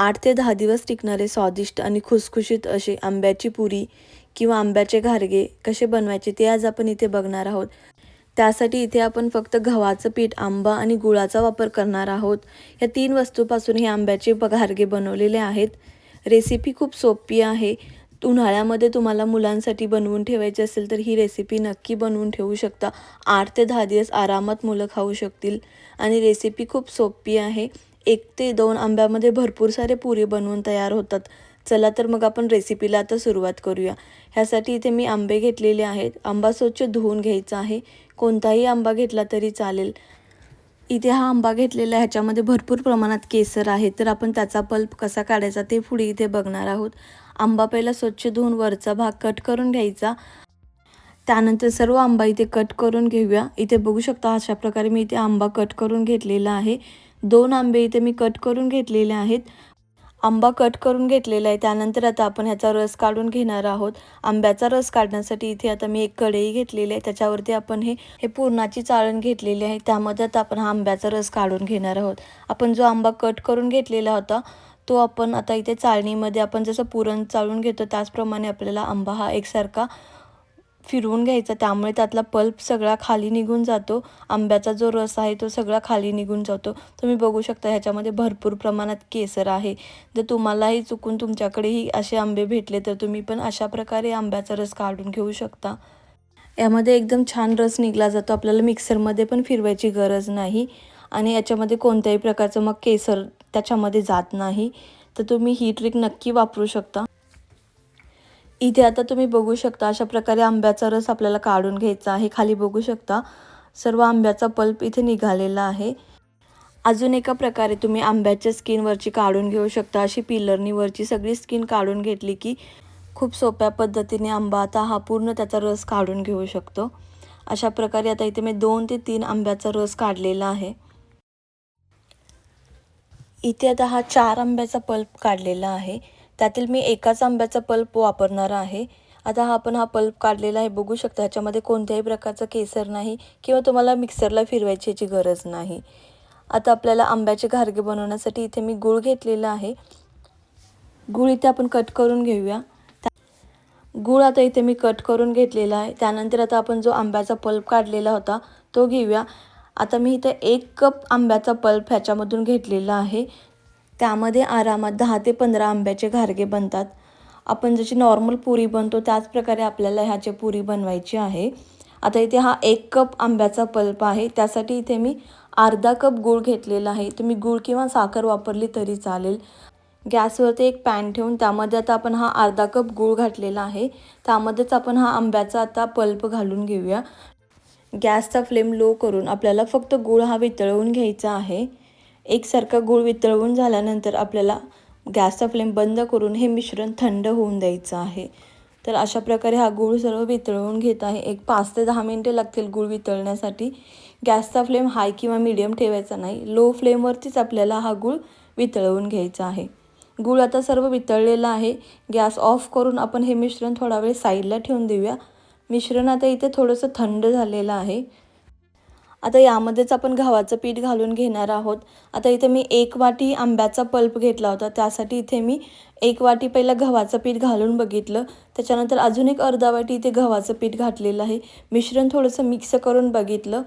आठ ते दहा दिवस टिकणारे स्वादिष्ट आणि खुसखुशीत असे आंब्याची पुरी किंवा आंब्याचे घारगे कसे बनवायचे ते आज आपण इथे बघणार आहोत. त्यासाठी इथे आपण फक्त गव्हाचं पीठ आंबा आणि गुळाचा वापर करणार आहोत. या तीन वस्तूपासून हे आंब्याचे घारगे बनवलेले आहेत. रेसिपी खूप सोपी आहे. उन्हाळ्यामध्ये तुम्हाला मुलांसाठी बनवून ठेवायची असेल तर ही रेसिपी नक्की बनवून ठेवू शकता. आठ ते दहा दिवस आरामात मुलं खाऊ शकतील. आणि रेसिपी खूप सोपी आहे. एक ते दोन आंब्यामध्ये भरपूर सारे पुरी बनवून तयार होतात. चला तर मग आपण रेसिपीला आता सुरुवात करूया. ह्यासाठी इथे मी आंबे घेतलेले आहेत. आंबा स्वच्छ धुवून घ्यायचा आहे. कोणताही आंबा घेतला तरी चालेल. इथे हा आंबा घेतलेला ह्याच्यामध्ये भरपूर प्रमाणात केसर आहे. तर आपण त्याचा पल्प कसा काढायचा ते पुढे इथे बघणार आहोत. आंबा पहिला स्वच्छ धुवून वरचा भाग कट करून घ्यायचा. त्यानंतर सर्व आंबा इथे कट करून घेऊया. इथे बघू शकता अशा प्रकारे मी इथे आंबा कट करून घेतलेला आहे. दोन आंबे इथे मी कट करून घेतलेले आहेत. आंबा कट करून घेतलेला आहे. त्यानंतर आता आपण ह्याचा रस काढून घेणार आहोत. आंब्याचा रस काढण्यासाठी इथे आता मी एक कढई घेतलेली आहे. त्याच्यावरती आपण हे हे पूर्णाची चाळण घेतलेली आहे. त्यामध्ये आता आपण हा आंब्याचा रस काढून घेणार आहोत. आपण जो आंबा कट करून घेतलेला होता तो आपण आता इथे चाळणीमध्ये आपण जसं पुरण चाळून घेतो त्याचप्रमाणे आपल्याला आंबा हा एकसारखा फिरवून घ्यायचा. त्यामुळे त्यातला पल्प सगळा खाली निघून जातो. आंब्याचा जो रस आहे तो सगळा खाली निघून जातो. तुम्ही बघू शकता ह्याच्यामध्ये भरपूर प्रमाणात केसर आहे. जर तुम्हालाही चुकून तुमच्याकडेही असे आंबे भेटले तर तुम्ही पण अशा प्रकारे आंब्याचा रस काढून घेऊ शकता. यामध्ये एकदम छान रस निघला जातो. आपल्याला मिक्सरमध्ये पण फिरवायची गरज नाही. आणि याच्यामध्ये कोणत्याही प्रकारचं मग केसर त्याच्यामध्ये जात नाही. तर तुम्ही ही ट्रिक नक्की वापरू शकता. इथे आता तुम्ही बघू शकता अशा प्रकारे आंब्याचा रस आपल्याला काढून घ्यायचा आहे. खाली बघू शकता सर्व आंब्याचा पल्प इथे निघालेला आहे. अजून एका प्रकारे तुम्ही आंब्याच्या स्किनवरची काढून घेऊ शकता. अशी पिलरनी वरची सगळी स्किन काढून घेतली की खूप सोप्या पद्धतीने आंबा आता हा पूर्ण त्याचा रस काढून घेऊ शकतो. अशा प्रकारे आता इथे मी दोन ते तीन आंब्याचा रस काढलेला आहे. इथे आता हा चार आंब्याचा पल्प काढलेला आहे. त्यातील मी एकाच आंब्याचा पल्प वापरणार आहे. आता हा आपण हा पल्प काढलेला आहे. बघू शकता ह्याच्यामध्ये कोणत्याही प्रकारचं केसर नाही किंवा तुम्हाला मिक्सरला फिरवायची याची गरज नाही. आता आपल्याला आंब्याचे घारगे बनवण्यासाठी इथे मी गूळ घेतलेला आहे. गूळ इथे आपण कट करून घेऊया. गूळ आता इथे मी कट करून घेतलेला आहे. त्यानंतर आता आपण जो आंब्याचा पल्प काढलेला होता तो घेऊया. आता मी इथे एक कप आंब्याचा पल्प ह्याच्यामधून घेतलेला आहे. त्यामध्ये आरामात दहा ते पंधरा आंब्याचे घारगे बनतात. आपण जशी नॉर्मल पुरी बनतो त्याच प्रकारे आपल्याला ह्याची पुरी बनवायची आहे. आता इथे हा एक कप आंब्याचा पल्प आहे. त्यासाठी इथे मी अर्धा कप गूळ घेतलेला आहे. तुम्ही गूळ किंवा साखर वापरली तरी चालेल. गॅसवरती एक पॅन ठेवून त्यामध्ये आता आपण हा अर्धा कप गूळ घातलेला आहे. त्यामध्येच आपण हा आंब्याचा आता पल्प घालून घेऊया. गॅसचा फ्लेम लो करून आपल्याला फक्त गूळ हा वितळवून घ्यायचा आहे. एकसारखा गूळ वितळवून झाल्यानंतर आपल्याला गॅसचा फ्लेम बंद करून हे मिश्रण थंड होऊन द्यायचं आहे. तर अशा प्रकारे हा गूळ सर्व वितळवून घेत आहे. एक पाच ते दहा मिनटे लागतील गूळ वितळण्यासाठी. गॅसचा फ्लेम हाय किंवा मिडियम ठेवायचा नाही. लो फ्लेमवरतीच आपल्याला हा गूळ वितळवून घ्यायचा आहे. गूळ आता सर्व वितळलेला आहे. गॅस ऑफ करून आपण हे मिश्रण थोडा वेळ साईडला ठेवून देऊया. मिश्रण आता इथे थोडंसं थंड झालेलं आहे. आता यामध्येच आपण गव्हाचं पीठ घालून घेणार आहोत. आता इथे मी एक वाटी आंब्याचा पल्प घेतला होता. त्यासाठी इथे मी एक वाटी पहिला गव्हाचं पीठ घालून बघितलं. त्याच्यानंतर अजून एक अर्धा वाटी इथे गव्हाचं पीठ घातलेलं आहे. मिश्रण थोडंसं मिक्स करून बघितलं.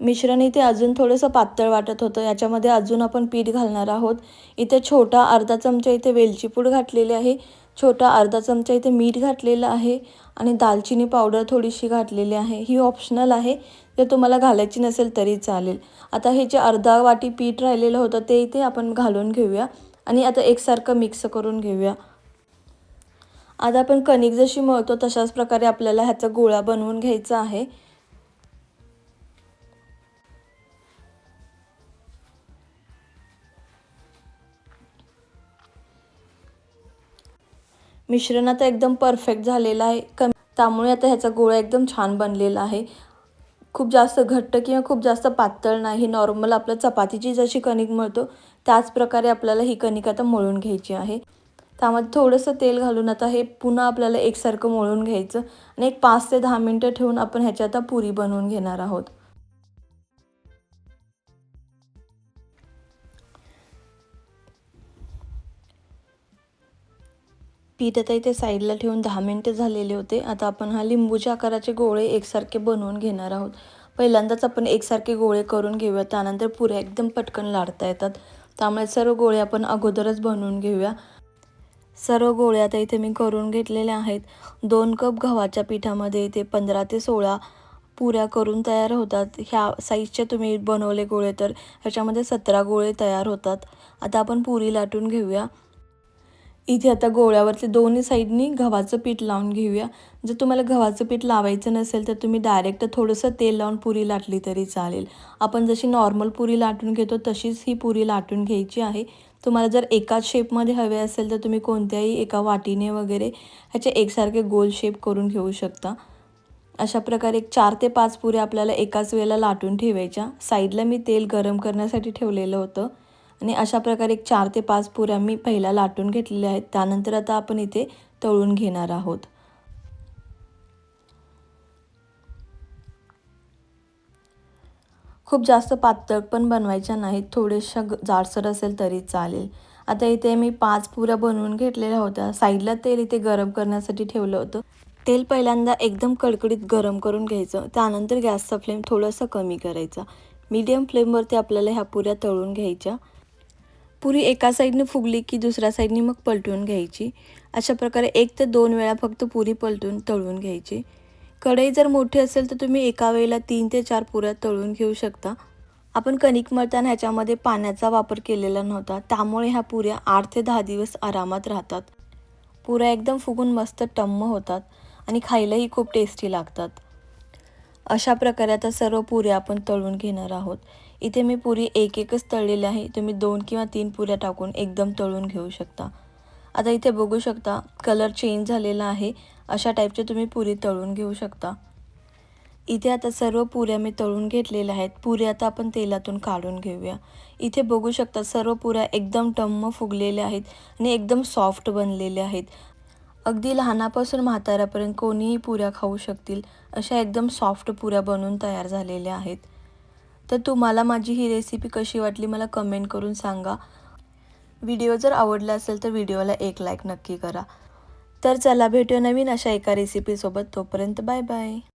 मिश्रण इथे अजून थोडंसं पातळ वाटत होतं. याच्यामध्ये अजून आपण पीठ घालणार आहोत. इथे छोटा अर्धा चमचा इथे वेलची पूड घातलेली आहे. छोटा अर्धा चमचा इथे मीठ घातलेलं आहे. आणि दालचिनी पावडर थोडीशी घातलेली आहे. ही ऑप्शनल आहे. जर तुम्हाला घालायची नसेल तरी चालेल. आता हे जे अर्धा वाटी पीठ राहिलेलं होतं ते इथे आपण घालून घेऊया. आणि आता एकसारखं मिक्स करून घेऊया. आता आपण कणिक जशी मळतो तशाच प्रकारे आपल्याला ह्याचा गोळा बनवून घ्यायचा आहे. मिश्रण आता एकदम परफेक्ट झालेलं आहे. कमी त्यामुळे आता ह्याचा गोळा एकदम छान बनलेला आहे. खूप जास्त घट्ट किंवा खूप जास्त पातळ नाही. नॉर्मल आपलं चपातीची जशी कणिक मळतो त्याच प्रकारे आपल्याला ही कणिक आता मळून घ्यायची आहे. त्यामध्ये थोडंसं तेल घालून आता हे पुन्हा आपल्याला एकसारखं मळून घ्यायचं आणि एक पाच ते दहा मिनटं ठेवून आपण ह्याची आता पुरी बनवून घेणार आहोत. पीठ आता इथे साईडला ठेवून दहा मिनटं झालेले होते. आता आपण हा लिंबूच्या आकाराचे गोळे एकसारखे बनवून घेणार आहोत. पहिल्यांदाच आपण एकसारखे गोळे करून घेऊया. त्यानंतर पुऱ्या एकदम पटकन लाडता येतात. त्यामुळे सर्व गोळे आपण अगोदरच बनवून घेऊया. सर्व गोळ्या आता इथे मी करून घेतलेल्या आहेत. दोन कप गव्हाच्या पिठामध्ये इथे पंधरा ते सोळा पुऱ्या करून तयार होतात. ह्या साईजचे तुम्ही बनवले गोळे तर ह्याच्यामध्ये सतरा गोळे तयार होतात. आता आपण पुरी लाटून घेऊया. इथे आता गोळ्यावरती दोन्ही साईडनी गव्हाचं पीठ लावून घेऊया. जर तुम्हाला गव्हाचं पीठ लावायचं नसेल तर तुम्ही डायरेक्ट थोडंसं तेल लावून पुरी लाटली तरी चालेल. आपण जशी नॉर्मल पुरी लाटून घेतो तशीच ही पुरी लाटून घ्यायची आहे. तुम्हाला जर एकाच शेपमध्ये हवे असेल तर तुम्ही कोणत्याही एका वाटीने वगैरे ह्याचे एकसारखे गोल शेप करून घेऊ शकता. अशा प्रकारे एक चार ते पाच पुऱ्या आपल्याला एकाच वेळेला लाटून ठेवायच्या. साईडला मी तेल गरम करण्यासाठी ठेवलेलं होतं. आणि अशा प्रकारे एक चार ते पाच पुऱ्या मी पहिला लाटून घेतलेल्या आहेत. त्यानंतर आता आपण इथे तळून घेणार आहोत. खूप जास्त पातळ पण बनवायच्या नाहीत. थोडेशा जाडसर असेल तरी चालेल. आता इथे मी पाच पुऱ्या बनवून घेतलेल्या होत्या. साईडला तेल इथे गरम करण्यासाठी ठेवलं होतं. तेल पहिल्यांदा एकदम कडकडीत गरम करून घ्यायचं. त्यानंतर गॅसचा फ्लेम थोडंसं कमी करायचा. मीडियम फ्लेमवरती आपल्याला ह्या पुऱ्या तळून घ्यायच्या. पुरी एका साईडने फुगली की दुसऱ्या साईडने मग पलटून घ्यायची. अशा प्रकारे एक ते दोन वेळा फक्त पुरी पलटून तळून घ्यायची. कढई जर मोठी असेल तर तुम्ही एका वेळेला तीन ते चार पुऱ्या तळून घेऊ शकता. आपण कणिक मळताना ह्याच्यामध्ये पाण्याचा वापर केलेला नव्हता. त्यामुळे ह्या पुऱ्या आठ ते दहा दिवस आरामात राहतात. पुऱ्या एकदम फुगून मस्त टम्म होतात आणि खायलाही खूप टेस्टी लागतात. अशा प्रकारे आता सर्व पुऱ्या आपण तळून घेणार आहोत. इथे मी पुरी एक एकच तळलेली आहे. तुम्ही दोन किंवा तीन पुऱ्या टाकून एकदम तळून घेऊ शकता. आता इथे बघू शकता कलर चेंज झालेला आहे. अशा टाईपचे तुम्ही पुरी तळून घेऊ शकता. इथे आता सर्व पुऱ्या मी तळून घेतलेल्या आहेत. पुऱ्या आता आपण तेलातून काढून घेऊया. इथे बघू शकता सर्व पुऱ्या एकदम टम्म फुगलेल्या आहेत आणि एकदम सॉफ्ट बनलेल्या आहेत. अगदी लहानापासून म्हाताऱ्यापर्यंत कोणीही पुऱ्या खाऊ शकतील अशा एकदम सॉफ्ट पुऱ्या बनवून तयार झालेल्या आहेत. तर तुम्हाला माझी ही रेसिपी कशी वाटली मला कमेंट करून सांगा. व्हिडिओ जर आवडला असेल तर व्हिडिओला एक लाईक नक्की करा. तर चला भेटूया नवीन अशा एका रेसिपीसोबत तोपर्यंत बाय बाय